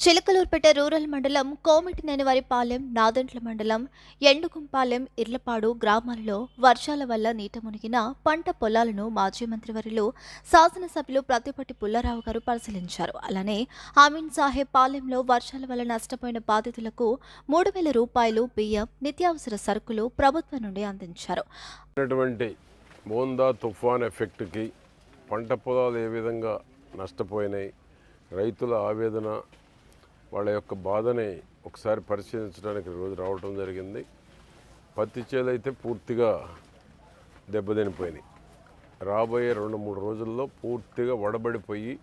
Chilakaluripet rural మండలం కోమిటినేనివారిపాలెం నాదంట్ల మండలం ఎండుకుంపాలెం ఇర్లపాడు గ్రామాల్లో వర్షాల వల్ల నీట మునిగిన పంట పొలాలను మాజీ మంత్రివర్యులు శాసనసభ్యులు ప్రతిపట్టి పుల్లారావు గారు పరిశీలించారు. అలానే అమీన్ సాహెబ్ పాలెంలో వర్షాల వల్ల నష్టపోయిన బాధితులకు మూడు వేల రూపాయలు బియ్యం నిత్యావసర సరుకులు ప్రభుత్వం నుండి అందించారు. మోందా తుఫాన్ ఎఫెక్ట్కి పంట పొలాలు ఏ విధంగా నష్టపోయినాయి రైతుల ఆవేదన వాళ్ళ యొక్క బాధని ఒకసారి పరిశీలించడానికి రోజు రావటం జరిగింది. పత్తి చేలు అయితే పూర్తిగా దెబ్బతినిపోయినాయి. రాబోయే రెండు మూడు రోజుల్లో పూర్తిగా వడబడిపోయి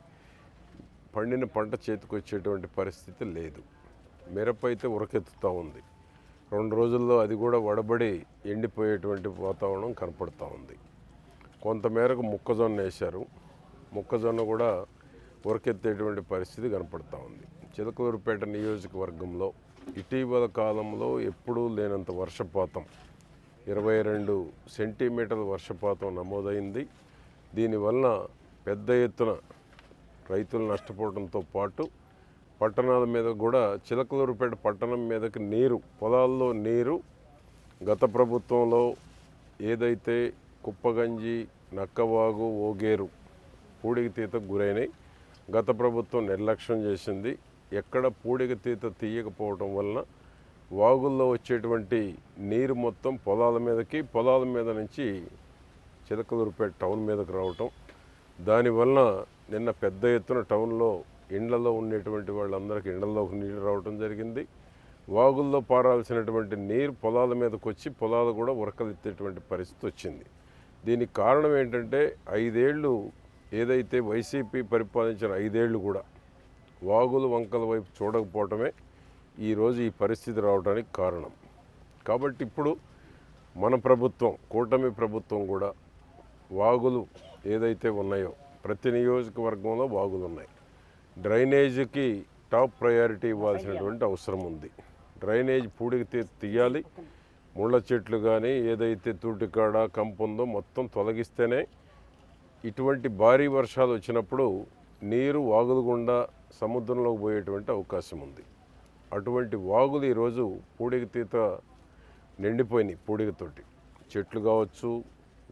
పండిన పంట చేతికి వచ్చేటువంటి పరిస్థితి లేదు. మిరప అయితే ఉరకెత్తుతూ ఉంది. రెండు రోజుల్లో అది కూడా వడబడి ఎండిపోయేటువంటి వాతావరణం కనపడుతూ ఉంది. కొంతమేరకు మొక్కజొన్న వేశారు. మొక్కజొన్న కూడా ఉరకెత్తేటువంటి పరిస్థితి కనపడుతూ ఉంది. చిలకూరుపేట నియోజకవర్గంలో ఇటీవల కాలంలో ఎప్పుడూ లేనంత వర్షపాతం. ఇరవై రెండు సెంటీమీటర్ల వర్షపాతం నమోదైంది. దీనివలన పెద్ద ఎత్తున రైతులు నష్టపోవడంతో పాటు పట్టణాల మీద కూడా చిలకలూరుపేట పట్టణం మీదకి నీరు పొలాల్లో నీరు గత ప్రభుత్వంలో ఏదైతే కుప్పగంజి నక్కవాగు ఓగేరు పూడికి తీతకు గురైనాయి గత ప్రభుత్వం నిర్లక్ష్యం చేసింది. ఎక్కడ పూడిక తీత తీయకపోవటం వలన వాగుల్లో వచ్చేటువంటి నీరు మొత్తం పొలాల మీదకి పొలాల మీద నుంచి చిలకలూరుపేట టౌన్ మీదకి రావటం. దానివలన నిన్న పెద్ద ఎత్తున టౌన్లో ఇండ్లలో ఉండేటువంటి వాళ్ళందరికీ ఇండ్లలోకి నీళ్ళు రావటం జరిగింది. వాగుల్లో పారాల్సినటువంటి నీరు పొలాల మీదకి వచ్చి పొలాలు కూడా ఉరకలెత్తేటువంటి పరిస్థితి వచ్చింది. దీనికి కారణం ఏంటంటే ఐదేళ్ళు ఏదైతే వైసీపీ పరిపాలించిన ఐదేళ్ళు కూడా వాగులు వంకల వైపు చూడకపోవటమే ఈరోజు ఈ పరిస్థితి రావడానికి కారణం. కాబట్టి ఇప్పుడు మన ప్రభుత్వం కూటమి ప్రభుత్వం కూడా వాగులు ఏదైతే ఉన్నాయో ప్రతి నియోజకవర్గంలో వాగులు ఉన్నాయి. డ్రైనేజీకి టాప్ ప్రయారిటీ ఇవ్వాల్సినటువంటి అవసరం ఉంది. డ్రైనేజ్ పూడికి తీయాలి. ముళ్ళ చెట్లు కానీ ఏదైతే తూటికాడ కంపుందో మొత్తం తొలగిస్తేనే ఇటువంటి భారీ వర్షాలు వచ్చినప్పుడు నీరు వాగులు గుండా సముద్రంలోకి పోయేటువంటి అవకాశం ఉంది. అటువంటి వాగులు ఈరోజు పూడిక తీత నిండిపోయినాయి పూడికతోటి. చెట్లు కావచ్చు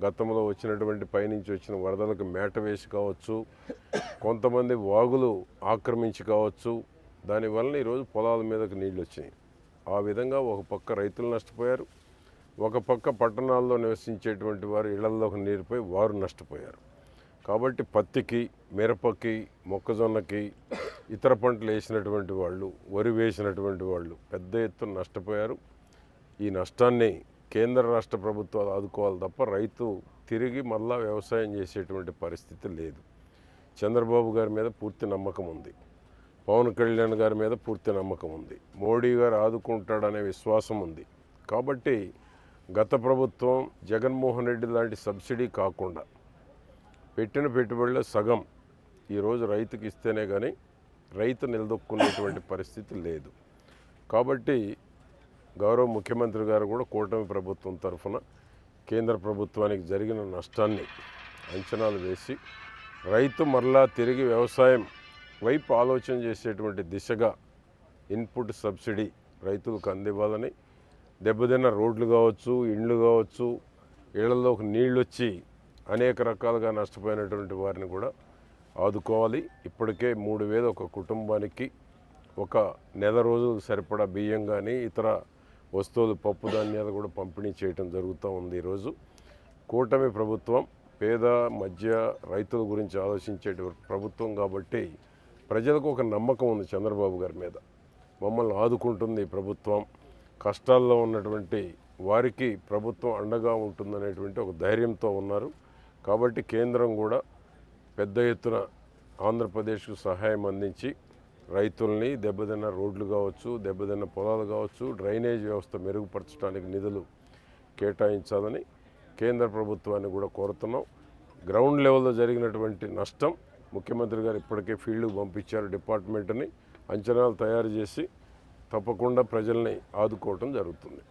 గతంలో వచ్చినటువంటి పైనుంచి వచ్చిన వరదలకు మేట వేసి కావచ్చు కొంతమంది వాగులు ఆక్రమించి కావచ్చు దానివలన ఈరోజు పొలాల మీదకి నీళ్ళు వచ్చినాయి. ఆ విధంగా ఒక పక్క రైతులు నష్టపోయారు ఒక పక్క పట్టణాల్లో నివసించేటువంటి వారు ఇళ్ళలోకి నీరుపై వారు నష్టపోయారు. కాబట్టి పత్తికి మిరపకి మొక్కజొన్నకి ఇతర పంటలు వేసినటువంటి వాళ్ళు వరి వేసినటువంటి వాళ్ళు పెద్ద ఎత్తున నష్టపోయారు. ఈ నష్టాన్ని కేంద్ర రాష్ట్ర ప్రభుత్వాలు ఆదుకోవాలి తప్ప రైతు తిరిగి మళ్ళా వ్యవసాయం చేసేటువంటి పరిస్థితి లేదు. చంద్రబాబు గారి మీద పూర్తి నమ్మకం ఉంది. పవన్ కళ్యాణ్ గారి మీద పూర్తి నమ్మకం ఉంది. మోడీ గారు ఆదుకుంటాడనే విశ్వాసం ఉంది. కాబట్టి గత ప్రభుత్వం జగన్మోహన్ రెడ్డి లాంటి సబ్సిడీ కాకుండా పెట్టిన పెట్టుబడిలో సగం ఈరోజు రైతుకి ఇస్తేనే కానీ రైతు నిలదొక్కునేటువంటి పరిస్థితి లేదు. కాబట్టి గౌరవ ముఖ్యమంత్రి గారు కూడా కూటమి ప్రభుత్వం తరఫున కేంద్ర ప్రభుత్వానికి జరిగిన నష్టాన్ని అంచనాలు వేసి రైతు మరలా తిరిగి వ్యవసాయం వైపు ఆలోచన చేసేటువంటి దిశగా ఇన్పుట్ సబ్సిడీ రైతులకు అందివ్వాలని దెబ్బతిన్న రోడ్లు కావచ్చు ఇండ్లు కావచ్చు ఇళ్ళలోకి నీళ్ళు వచ్చి అనేక రకాలుగా నష్టపోయినటువంటి వారిని కూడా ఆదుకోవాలి. ఇప్పటికే మూడు వేలు ఒక కుటుంబానికి ఒక నెల రోజులు సరిపడా బియ్యం కానీ ఇతర వస్తువులు పప్పు ధాన్యాలు కూడా పంపిణీ చేయటం జరుగుతూ ఉంది ఈరోజు. కూటమి ప్రభుత్వం పేద మధ్య రైతుల గురించి ఆలోచించే ప్రభుత్వం కాబట్టి ప్రజలకు ఒక నమ్మకం ఉంది చంద్రబాబు గారి మీద. మమ్మల్ని ఆదుకుంటుంది ప్రభుత్వం. కష్టాల్లో ఉన్నటువంటి వారికి ప్రభుత్వం అండగా ఉంటుందనేటువంటి ఒక ధైర్యంతో ఉన్నారు. కాబట్టి కేంద్రం కూడా పెద్ద ఎత్తున ఆంధ్రప్రదేశ్కు సహాయం అందించి రైతుల్ని దెబ్బతిన్న రోడ్లు కావచ్చు దెబ్బతిన్న పొలాలు కావచ్చు డ్రైనేజ్ వ్యవస్థ మెరుగుపరచడానికి నిధులు కేటాయించాలని కేంద్ర ప్రభుత్వాన్ని కూడా కోరుతున్నాం. గ్రౌండ్ లెవెల్లో జరిగినటువంటి నష్టం ముఖ్యమంత్రి గారు ఇప్పటికే ఫీల్డ్కు పంపించారు డిపార్ట్మెంట్ని. అంచనాలు తయారు చేసి తప్పకుండా ప్రజల్ని ఆదుకోవటం జరుగుతుంది.